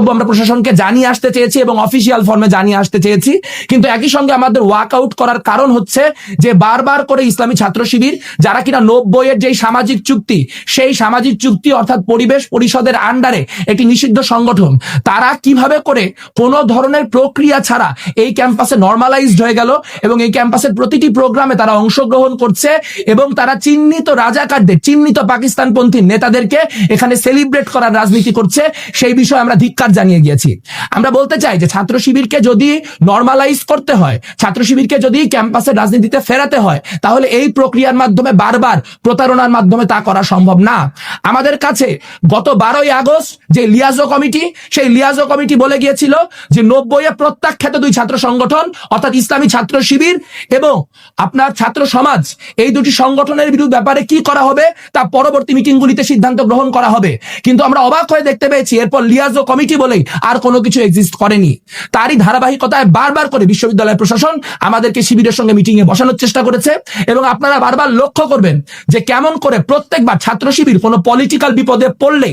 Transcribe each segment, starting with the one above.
আমরা প্রশাসনকে জানিয়ে আসতে চেয়েছি এবং অফিসিয়াল ফর্মে জানিয়ে আসতে চেয়েছি। কিন্তু একই সঙ্গে আমাদের ওয়াক আউট করার কারণ হচ্ছে যে বারবার করে ইসলামী ছাত্র শিবির, যারা কিনা নব্বই এর যেই সামাজিক চুক্তি, সেই সামাজিক চুক্তি অর্থাৎ পরিবেশ পরিষদের আন্ডারে একটি নিষিদ্ধ সংগঠন, তারা কীভাবে করে কোনো ধরনের প্রক্রিয়া ছাড়া এই ক্যাম্পাসে নর্মালাইজড হয়ে গেল এবং এই ক্যাম্পাসের প্রতিটি প্রোগ্রামে তারা অংশগ্রহণ করছে এবং তারা চিহ্নিত রাজাকারদের, চিহ্নিত পাকিস্তানপন্থী নেতাদেরকে এখানে সেলিব্রেট করার রাজনীতি করছে, সেই বিষয়ে আমরা ধিক্কার জানিয়ে গিয়েছি। আমরা বলতে চাই যে ছাত্র শিবিরকে যদি নর্মালাইজ করতে হয়, ছাত্র শিবিরকে যদি ক্যাম্পাসের রাজনীতিতে ফেরাতে হয়, তাহলে এই প্রক্রিয়ার মাধ্যমে বারবার প্রতারণার মাধ্যমে তা করা সম্ভব না। আমাদের কাছে গত বারোই আগস্ট যে লিয়াজো কমিটি, সেই লিয়াজো কমিটি বলে গিয়েছিল যে নব্বইয়ে প্রত্যাখ্যাত দুই ছাত্র সংগঠন, অর্থাৎ ইসলামী ছাত্র শিবির এবং আপনার ছাত্র সমাজ, এই দুটি সংগঠনের বিরুদ্ধে ব্যাপারে কি করা হবে, তা পরবর্তী মিটিংগুলিতে সিদ্ধান্ত গ্রহণ করা হবে। কিন্তু আমরা অবাক হয়ে দেখতে পেয়েছি, এরপর লিয়াজো কমিটি বলেই আর কোনো কিছু এক্সিস্ট করেনি। তারই ধারাবাহিকতায় বারবার করে বিশ্ববিদ্যালয় প্রশাসন আমাদেরকে শিবিরের সঙ্গে মিটিং এ বসানোর চেষ্টা করেছে এবং আপনারা বারবার লক্ষ্য করবেন যে কেমন করে প্রত্যেকবার ছাত্র শিবির কোনো পলিটিক্যাল বিপদে পড়লে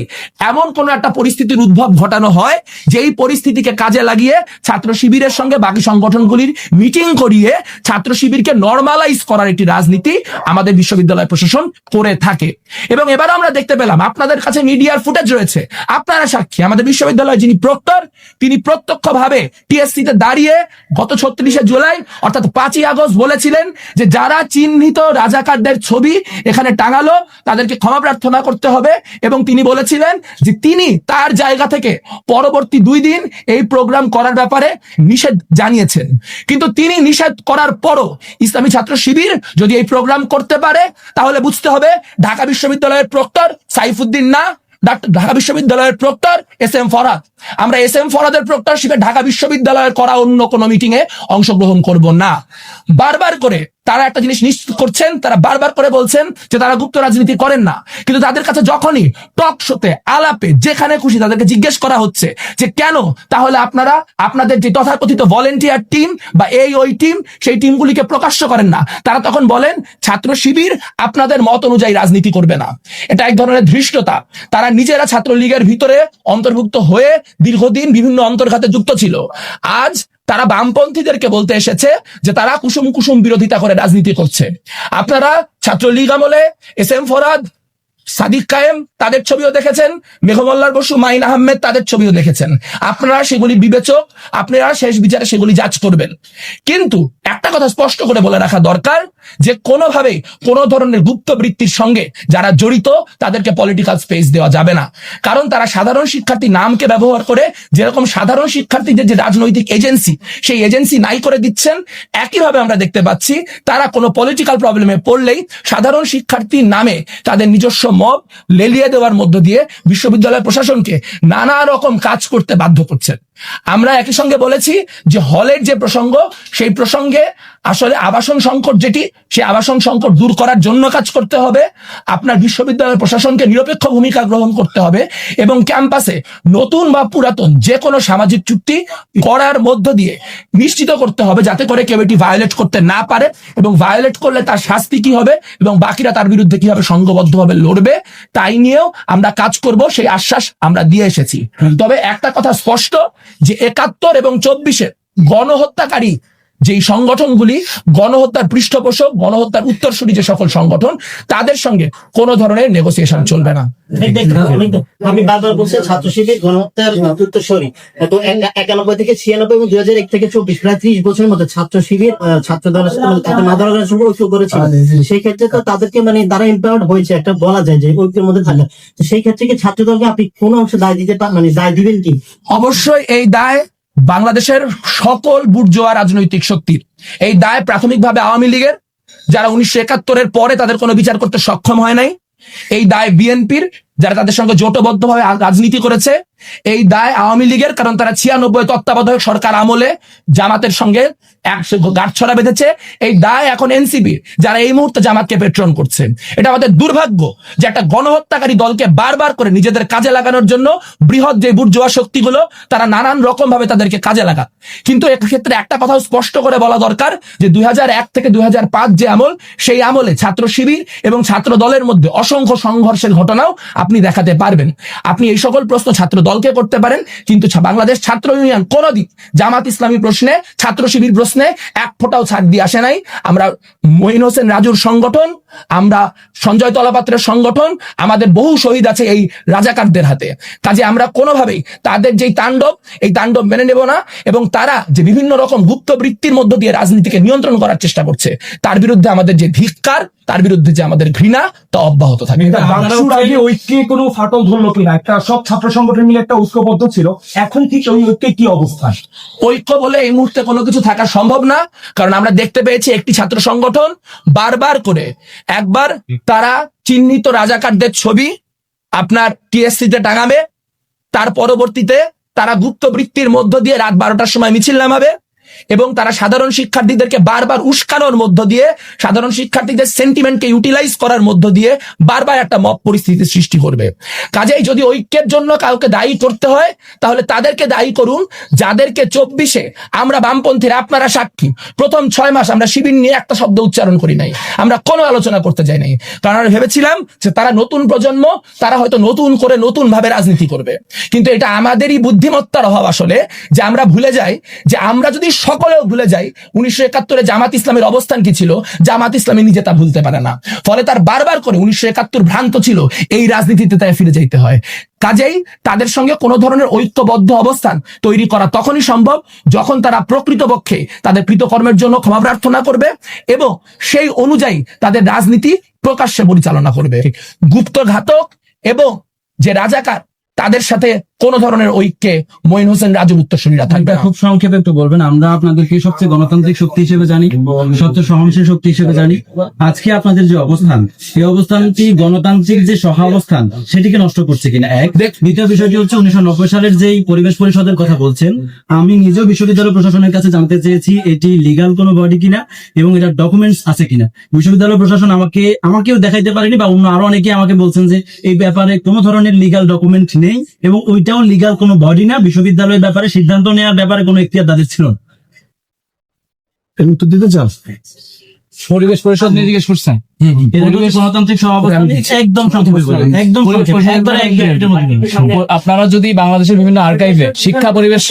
এমন কোনো একটা পরিস্থিতির উদ্ভব ঘটানো হয়, যেই পরিস্থিতিকে কাজে লাগিয়ে ছাত্র শিবিরের সঙ্গে বাকি সংগঠনগুলির মিটিং করিয়ে ছাত্র শিবিরকে নর্মালাইজ করার একটি রাজনীতি আমাদের বিশ্ববিদ্যালয় প্রশাসন করে থাকে। এবং এবার আমরা দেখতে পেলাম, আপনাদের কাছে মিডিয়ার ফুটেজ রয়েছে। আপনারা সাক্ষী, আমাদের বিশ্ববিদ্যালয় যিনি প্রক্টর তিনি প্রত্যক্ষভাবে টিএসসি তে দাঁড়িয়ে গত ছত্রিশে জুলাই, অর্থাৎ পাঁচই আগস্ট বলেছিলেন যে যারা চিহ্নিত রাজাকারদের ছবি এখানে টাঙালো, তাদেরকে ক্ষমা প্রার্থনা করতে হবে এবং তিনি বলেছিলেন যে তিনি তার জায়গা থেকে পরবর্তী দুই দিন এই প্রোগ্রাম করার ব্যাপারে নিষেধ জানিয়েছেন। কিন্তু তিনি নিষেধ করার পরও ইসলামী ছাত্র শিবির যদি এই প্রোগ্রাম করতে পারে, তাহলে বুঝতে হবে ঢাকা বিশ্ববিদ্যালয়ের প্রক্টর সাইফুদ্দিন না ঢাকা বিশ্ববিদ্যালয়ের প্রক্টর এস এম ফরাদ। আমরা এস এম ফরাদের প্রক্টরশিপে ঢাকা বিশ্ববিদ্যালয়ের করা অন্য কোনো মিটিংয়ে এ অংশগ্রহণ করব না। বারবার করে তারা একটা জিনিস নিশ্চিত করছেন, তারা বারবার করে বলছেন যে তারা গুপ্ত রাজনীতি করেন না। কিন্তু তাদের কাছে যখনই টক শোতে, আলাপে, যেখানে খুশি তাদেরকে জিজ্ঞেস করা হচ্ছে যে কেন? তাহলে আপনারা, আপনাদের যে তথাকথিত ভলেন্টিয়ার টিম বা এই ওই টিম সেই টিমগুলিকে প্রকাশ্য করেন না। তারা তখন বলেন, ছাত্র শিবির আপনাদের মত অনুযায়ী রাজনীতি করবে না। এটা এক ধরনের ধৃষ্টতা। তারা নিজেরা ছাত্রলীগের ভিতরে অন্তর্ভুক্ত হয়ে দীর্ঘদিন বিভিন্ন অন্তর্ঘাতে যুক্ত ছিল। আজ তারা বামপন্থীদেরকে বলতে এসেছে যে তারা কুসুম কুসুম বিরোধিতা করে রাজনীতি করছে। আপনারা ছাত্রলীগ আমলে এস এম ফরাদ, সাদিক কায়েম তাদের ছবিও দেখেছেন, মেঘমল্লার বসু, মাইন আহমেদ তাদের ছবিও দেখেছেন। আপনারা সেগুলি বিবেচক, আপনারা শেষ বিচারে সেগুলি জাজ করবেন। কিন্তু একটা কথা স্পষ্ট করে বলে রাখা দরকার যে কোনোভাবেই কোনো ধরনের গুপ্ত বৃত্তির সঙ্গে যারা জড়িত, তাদেরকে পলিটিক্যাল স্পেস দেওয়া যাবে না। কারণ তারা সাধারণ শিক্ষার্থী নামকে ব্যবহার করে যেরকম সাধারণ শিক্ষার্থীদের যে রাজনৈতিক এজেন্সি সেই এজেন্সি নাই করে দিচ্ছেন, একইভাবে আমরা দেখতে পাচ্ছি তারা কোনো পলিটিক্যাল প্রবলেমে পড়লেই সাধারণ শিক্ষার্থীর নামে তাদের নিজস্ব মব লেলিয়ে দেওয়ার মধ্য দিয়ে বিশ্ববিদ্যালয় প্রশাসনকে নানা রকম কাজ করতে বাধ্য করছেন। আমরা একই সঙ্গে বলেছি যে হলের যে প্রসঙ্গ সেই প্রসঙ্গে আসলে আবাসন সংকট যেটি সেই আবাসন সংকট দূর করার জন্য কাজ করতে হবে। আপনার বিশ্ববিদ্যালয় প্রশাসনকে নিরপেক্ষ ভূমিকা গ্রহণ করতে হবে এবং ক্যাম্পাসে নতুন বা পুরাতন যে কোনো সামাজিক চুক্তি করার মধ্য দিয়ে নিশ্চিত করতে হবে যাতে করে কেউ এটি ভায়োলেট করতে না পারে এবং ভায়োলেট করলে তার শাস্তি কি হবে এবং বাকিরা তার বিরুদ্ধে কীভাবে সংঘবদ্ধভাবে লড়বে তাই নিয়েও আমরা কাজ করব সেই আশ্বাস আমরা দিয়ে এসেছি। তবে একটা কথা স্পষ্ট যে একাত্তর এবং চব্বিশে গণহত্যাকারী যেই সংগঠনগুলি গণহত্যার পৃষ্ঠপোষক গণহত্যার উত্তরসূরি যে সকল সংগঠন তাদের সঙ্গে কোনো ধরনের নেগোসিয়েশন চলবে না। আমি বারবার বলছি ছাত্র শিবির গণহত্যার উত্তরসূরি। তো একানব্বই থেকে ছিয়ানব্বই এবং দুই হাজার এক থেকে চব্বিশ প্রায় ত্রিশ বছরের মধ্যে ছাত্র শিবির আহ, ছাত্র দলের সাথে সঙ্গে ঐক্য করেছিল। সেই ক্ষেত্রে তো তাদেরকে মানে তারা এম্পাওয়ার্ড হয়েছে একটা বলা যায় যে ঐক্যের মধ্যে থাকে সেই ক্ষেত্রে কি ছাত্র দলকে আপনি কোন অংশে দায় দিতে মানে দায় দিবেন কি? অবশ্যই এই দায় বাংলাদেশের সকল বুর্জোয়া রাজনৈতিক শক্তির। এই দায় প্রাথমিকভাবে আওয়ামী লীগের, যারা উনিশশো একাত্তরের পরে তাদের কোনো বিচার করতে সক্ষম হয় নাই। এই দায় বিএনপির যারা তাদের সঙ্গে জোটবদ্ধভাবে আ- রাজনীতি করেছে, এই দায় আওয়ামী লীগের, কারণ তারা ছিয়ানব্বই তত্ত্বাবধায়ক সরকার আমলে জামাতের সঙ্গে গাঁটছড়া বেঁধেছে। এই দায় এখন এনসিবি যারা এই মুহূর্তে জামাতকে পেট্রন করছে। এটা আমাদের দুর্ভাগ্য যে একটা গণহত্যাকারী দলকে বারবার করে নিজেদের কাজে লাগানোর জন্য বৃহৎ যে বুর্জোয়া শক্তিগুলো, তারা নানান রকম ভাবে তাদেরকে কাজে লাগা কিন্তু এক্ষেত্রে একটা কথাও স্পষ্ট করে বলা দরকার যে দুই হাজার এক থেকে দুই হাজার পাঁচ যে আমল, সেই আমলে ছাত্র শিবির এবং ছাত্র দলের মধ্যে অসংখ্য সংঘর্ষের ঘটনাও আপনি দেখাতে পারবেন। আপনি এই সকল প্রশ্ন ছাত্র দলকে করতে পারেন কিন্তু বাংলাদেশ ছাত্র ইউনিয়ন কোনদিন জামাত ইসলামী প্রশ্নে ছাত্র শিবির প্রশ্নে এক ফোঁটাও ছাড় দিয়ে আসে নাই। আমরা মঈন হোসেন রাজুর সংগঠন আমরা সঞ্জয় তলাপাত্রের সংগঠন আমাদের বহু শহীদ আছে এই রাজাকারদের হাতে। কাজে আমরা কোনোভাবেই তাদের যেই তাণ্ডব এই তাণ্ডব মেনে নেব না এবং তারা যে বিভিন্ন রকম গুপ্ত বৃত্তির মধ্য দিয়ে রাজনীতিকে নিয়ন্ত্রণ করার চেষ্টা করছে তার বিরুদ্ধে আমাদের যে ধিক্কার তার বিরুদ্ধে যে আমাদের ঘৃণা তা অব্যাহত থাকবে। আগে কোনো ফাটল ধরলো কিনা, একটা সব ছাত্র সংগঠন মিলে একটা ঐক্যবদ্ধ ছিল। এখন ঠিক ওই ঐক্যে কি অবস্থা? ঐক্য বলে এই মুহূর্তে কোনো কিছু থাকা সম্ভব না, কারণ আমরা দেখতে পেয়েছি একটি ছাত্র সংগঠন বারবার করে, একবার তারা চিহ্নিত রাজাকারদের ছবি আপনার টিএসসি তে টাঙাবে, তার পরবর্তীতে তারা গুপ্ত বৃত্তির মধ্য দিয়ে রাত বারোটার সময় মিছিল নামাবে এবং তারা সাধারণ শিক্ষার্থীদেরকে বারবার উস্কানোর মধ্য দিয়ে, সাধারণ শিক্ষার্থীদের সেন্টিমেন্টকে ইউটিলাইজ করার মধ্য দিয়ে বারবার একটা মব পরিস্থিতি সৃষ্টি করবে। কাজেই যদি ঐক্যের জন্য কাউকে দায়ী করতে হয়, তাহলে তাদেরকে দায়ী করুন, যাদেরকে চব্বিশে আমরা বামপন্থীরা আপনারা সাক্ষী, প্রথম ছয় মাস আমরা শিবির নিয়ে একটা শব্দ উচ্চারণ করি নাই, আমরা কোনো আলোচনা করতে যাই নাই। কারণ আমরা ভেবেছিলাম যে তারা নতুন প্রজন্ম, তারা হয়তো নতুন করে নতুন ভাবে রাজনীতি করবে। কিন্তু এটা আমাদেরই বুদ্ধিমত্তার অভাব আসলে যে আমরা ভুলে যাই যে আমরা যদি সকলেও ভুলে যাই উনিশশো একাত্তরে জামাত ইসলামের অবস্থান কি ছিল? জামাত ইসলামী নিজে তা ভুলতে পারে না। ফলে তার বারবার করে উনিশশো একাত্তর ভ্রান্ত ছিল, এই রাজনীতিতে তাই ফিরে যাইতে হয়। কাজেই তাদের সঙ্গে কোনো ধরনের ঐক্যবদ্ধ অবস্থান তৈরি করা তখনই সম্ভব যখন তারা প্রকৃতপক্ষে তাদের কৃতকর্মের জন্য ক্ষমা প্রার্থনা করবে এবং সেই অনুযায়ী তাদের রাজনীতি প্রকাশ্যে পরিচালনা করবে। গুপ্ত ঘাতক এবং যে রাজাকার তাদের সাথে কোন ধরনের ঐক্যে মঈন হোসেন রাজুর উত্তরসূরিরা থাকবে খুব সংক্ষেপে একটু বলবেন। আমরা আপনাদেরকে সবচেয়ে গণতান্ত্রিক শক্তি হিসেবে জানি সবচেয়ে সহনশীল শক্তি হিসেবে জানি। আজকে আপনাদের যে অবস্থান এই অবস্থানটি গণতান্ত্রিক যে সহাবস্থান সেটিকে নষ্ট করছে কিনা? এক দ্বিতীয় বিষয়টি হচ্ছে উনিশশো নব্বই সালের যেই পরিবেশ পরিষদের কথা বলছেন আমি নিজেও বিশ্ববিদ্যালয় প্রশাসনের কাছে জানতে চেয়েছি এটি লিগাল কোনো বডি কিনা এবং এটার ডকুমেন্টস আছে কিনা। বিশ্ববিদ্যালয় প্রশাসন আমাকে আমাকেও দেখাইতে পারেনি বা অন্য আরও অনেকে আমাকে বলছেন যে এই ব্যাপারে কোনো ধরনের লিগাল ডকুমেন্ট নেই এবং ওইটাও লিগাল কোনো বডি না বিশ্ববিদ্যালয়ের ব্যাপারে সিদ্ধান্ত নেওয়ার ব্যাপারে কোনো এখতিয়ার তাদের ছিল না। এর উত্তর দিতে চান? পরিবেশ পরিষদ নিয়ে জিজ্ঞেস করছেন। আপনারা যদি বাংলাদেশের বিভিন্ন আর্কাইভে শিক্ষা পরিবেশ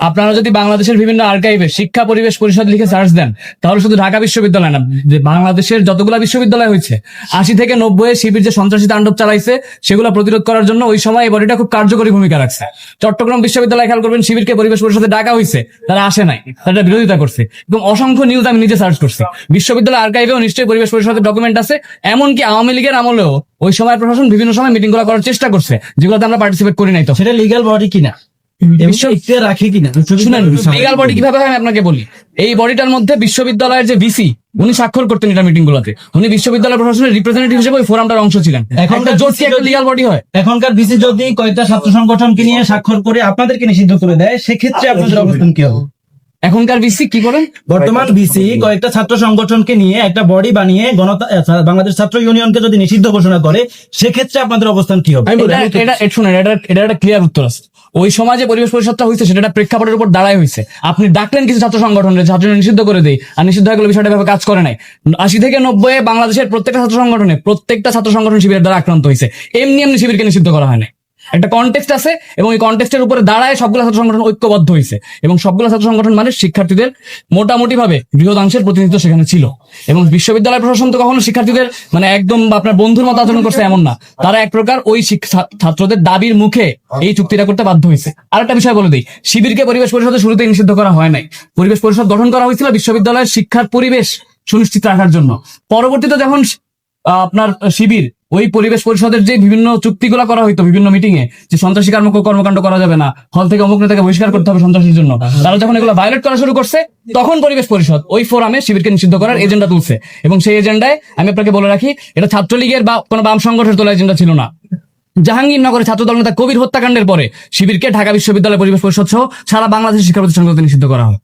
আপনারা যদি বাংলাদেশের বিভিন্ন আর্কাইভে শিক্ষা পরিবেশ পরিষদ লিখে সার্চ দেন তাহলে শুধু ঢাকা বিশ্ববিদ্যালয় না যে বাংলাদেশের যতগুলা বিশ্ববিদ্যালয় হয়েছে আশি থেকে নব্বই শিবির যে সন্ত্রাসী তাণ্ডব চালাইছে সেগুলো প্রতিরোধ করার জন্য ওই সময় এই বডিটা খুব কার্যকরী ভূমিকা রাখছে। চট্টগ্রাম বিশ্ববিদ্যালয় খেয়াল করবেন শিবিরকে পরিবেশ পরিষদে ডাকা হয়েছে তারা আসে নাই তারা বিরোধিতা করছে। এবং অসংখ্য নিউজ আমি নিজে সার্চ করছি। বিশ্ববিদ্যালয় আর্কাইভেও নিশ্চয়ই পরিবেশ পরিষদের ডকুমেন্ট আছে এমনকি আওয়ামী লীগের আমলেও ওই সময় প্রশাসন বিভিন্ন সময় মিটিংগুলো করার চেষ্টা করছে যেগুলোতে আমরা পার্টিসিপেট করি নাই তো। সেটা লিগাল বডি কিনা? রাখে কিনা? লিগাল বডি কীভাবে হয় আমি আপনাকে বলি। এই বডিটার মধ্যে বিশ্ববিদ্যালয়ের যে ভিসি উনি স্বাক্ষর করতেন এটা মিটিং গুলোতে। উনি বিশ্ববিদ্যালয় প্রশাসনের রিপ্রেজেন্টেটিভ হিসেবে ওই ফোরামটার অংশ ছিলেন। এখন এখনকার জোট কি একটা লিগাল বডি হয়। এখনকার বিসি যদি কয়েকটা ছাত্র সংগঠনকে নিয়ে স্বাক্ষর করে আপনাদেরকে নিষিদ্ধ করে দেয় সেক্ষেত্রে আপনাদের অবস্থান কি হবে? এখনকার ভিসি কি করেন বর্তমান বিসি কয়েকটা ছাত্র সংগঠনকে নিয়ে একটা বডি বানিয়ে গণতা বাংলাদেশ ছাত্র ইউনিয়নকে যদি নিষিদ্ধ ঘোষণা করে সেক্ষেত্রে আপনাদের অবস্থান কি হবে? এটা শুনেন এটা এটা একটা ক্লিয়ার উত্তর আছে। ওই সমাজে পরিবেশ পরিষদটা হয়েছে সেটা একটা প্রেক্ষাপটের উপর দাঁড়ায় হয়েছে আপনি ডাকলেন কিছু ছাত্র সংগঠনের ছাত্র নিষিদ্ধ করে দেই আর নিষিদ্ধ হয়ে গেলে বিষয়টা এভাবে কাজ করে নাই। আশি থেকে নব্বই বাংলাদেশের প্রত্যেকটা ছাত্র সংগঠনে প্রত্যেকটা ছাত্র সংগঠন শিবিরের দ্বারা আক্রান্ত হয়েছে এমনি এমনি শিবিরকে নিষিদ্ধ করা হয় নাই। একটা কন্টেক্সট আছে এবং এই কন্টেক্সটের উপরে দাঁড়ায় সবগুলো ছাত্র সংগঠন ঐক্যবদ্ধ হয়েছে এবং সবগুলো ছাত্র সংগঠন মানে শিক্ষার্থীদের মোটামুটি ভাবে বৃহদাংশের প্রতিনিধিত্ব সেখানে ছিল। এবং বিশ্ববিদ্যালয় প্রশাসন তো কখনো শিক্ষার্থীদের মানে একদম আপনার বন্ধুর মতো আচরণ করছে এমন না। তারা এক প্রকার ওই ছাত্রদের দাবির মুখে এই চুক্তিটা করতে বাধ্য হয়েছে আরেকটা বিষয় বলে দিই, শিবিরকে পরিবেশ পরিষদে শুরুতেই নিষিদ্ধ করা হয় নাই। পরিবেশ পরিষদ গঠন করা হয়েছিল বিশ্ববিদ্যালয়ের শিক্ষার পরিবেশ সুনিশ্চিত রাখার জন্য। পরবর্তীতে যখন আপনার শিবির ওই পরিবেশ পরিষদের যে বিভিন্ন চুক্তিগুলো করা হইতো বিভিন্ন মিটিং এ যে সন্ত্রাসী কর্ম কর্মকাণ্ড করা যাবে না হল থেকে অমুক নেতাকে বহিষ্কার করতে হবে সন্ত্রাসীর জন্য। তারা যখন এগুলো ভায়োলেট করা শুরু করছে তখন পরিবেশ পরিষদ ওই ফোরামে শিবিরকে নিষিদ্ধ করার এজেন্ডা তুলছে। এবং সেই এজেন্ডায় আমি আপনাকে বলে রাখি এটা ছাত্রলীগের বা কোনো বাম সংগঠনের তোলা এজেন্ডা ছিল না। জাহাঙ্গীরনগরে ছাত্রদল নেতা কবির হত্যাকাণ্ডের পরে শিবিরকে ঢাকা বিশ্ববিদ্যালয় পরিবেশ পরিষদ সহ সারা বাংলাদেশের শিক্ষা প্রতিষ্ঠানগুলোতে নিষিদ্ধ করা হয়।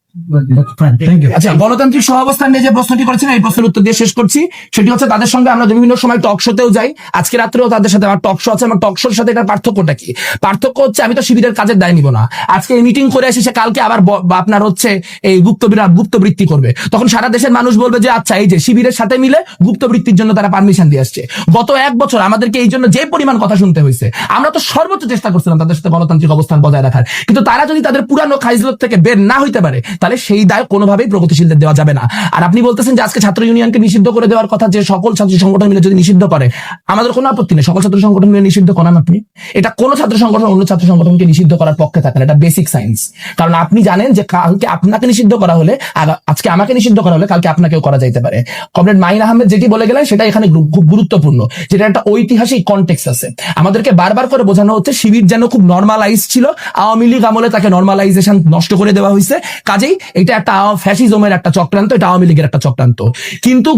আচ্ছা গণতান্ত্রিক সহাবস্থান নিয়ে যে প্রশ্নটি করেছেন, এই প্রশ্নের উত্তর দিয়ে শেষ করছি। সেটি হচ্ছে, তাদের সঙ্গে আমরা বিভিন্ন সময় টক শোতেও যাই। আজকে রাত্রেও তাদের সাথে আমার টক শো আছে, আমার টক শোর সাথে এটার পার্থক্যটা কি? পার্থক্য হচ্ছে, আমি তো শিবিরের কাজের দায় নিব না। আজকে এই মিটিং করে সে কালকে আবার আপনার হচ্ছে এই গুপ্ত গুপ্তবৃত্তি করবে। তখন সারা দেশের মানুষ বলবে যে আচ্ছা এই যে শিবিরের সাথে মিলে গুপ্তবৃত্তির জন্য তারা পারমিশন দিয়ে আসছে। গত এক বছর আমাদেরকে এই জন্য যে পরিমাণ কথা শুনতে হয়েছে, আমরা তো সর্বোচ্চ চেষ্টা করছিলাম তাদের সাথে গণতান্ত্রিক অবস্থান বজায় রাখার। কিন্তু তারা যদি তাদের পুরানো খাইজলত থেকে বের না হইতে পারে তাহলে সেই দায় কোনোভাবেই প্রগতিশীলদের দেওয়া যাবে না। আর আপনি বলতেছেন যে আজকে ছাত্র ইউনিয়নকে নিষিদ্ধ করে দেওয়ার কথা যে সকল ছাত্র সংগঠন মিলে যদি নিষিদ্ধ করে, আমাদের কোনো আপত্তি নেই। সকল ছাত্র সংগঠন মিলে নিষিদ্ধ করান আপনি? এটা কোন ছাত্র সংগঠন, অন্য ছাত্র সংগঠনকে নিষিদ্ধ করার পক্ষে থাকেন এটা বেসিক সায়েন্স কারণ আপনি জানেন যে কালকে আপনাকে নিষিদ্ধ করা হলে আজকে আমাকে নিষিদ্ধ করা হলে কালকে আপনাকেও করা যাইতে পারে। কমরেড মাইন আহমেদ যেটি বলে গেলেন, সেটা এখানে খুব গুরুত্বপূর্ণ, যেটা একটা ঐতিহাসিক কনটেক্স আছে। আমাদেরকে বারবার করে বোঝানো হচ্ছে, শিবির যেন খুব নর্মালাইজ ছিল, আওয়ামী লীগ আমলে তাকে নর্মালাইজেশন নষ্ট করে দেওয়া হয়েছে কাজেই এটা একটা ফ্যাসিজমের একটা চক্রান্ত, এটা আওয়ামী লীগের একটা চক্রান্ত। কিন্তু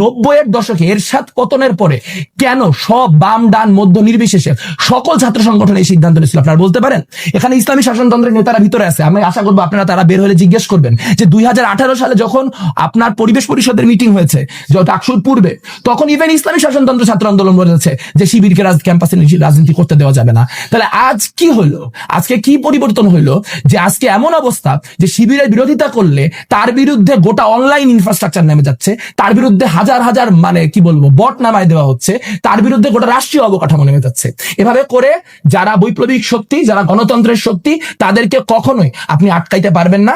নব্বই এর দশকে এরশাদ পতনের পরে কেন সব বাম, ডান, মধ্য, নির্বিশেষে সকল ছাত্র সংগঠন এই সিদ্ধান্ত নিয়েছিল? আপনারা বলতে পারেন? এখানে ইসলামী শাসনতন্ত্রের নেতারা ভিতরে আছে। আমি আশা করব আপনারা তারা বের হলে জিজ্ঞেস করবেন যে দুই সালে যখন আপনার পরিবেশ পরিষদের মিটিং হয়েছে ডাকসুর পূর্বে, তখন ইভেন ইসলামী শাসনতন্ত্র ছাত্র আন্দোলন বলেছে যে শিবিরকে রাজ ক্যাম্পাসে রাজনীতি করতে দেওয়া যাবে না। তাহলে আজ কি হলো? আজকে কি পরিবর্তন হইল যে আজকে এমন অবস্থা যে শিবিরের বিরোধিতা করলে তার বিরুদ্ধে গোটা অনলাইন ইনফ্রাস্ট্রাকচার নেমে যাচ্ছে, তার বিরুদ্ধে হাজার হাজার মানে কি বলব, বট নামায় দেওয়া হচ্ছে, তার বিরুদ্ধে গোটা রাষ্ট্রীয় অবকাঠামো নেমে যাচ্ছে। এভাবে করে যারা বৈপ্লবিক শক্তি, যারা গণতন্ত্রের শক্তি, তাদেরকে কখনোই আপনি আটকাইতে পারবেন না।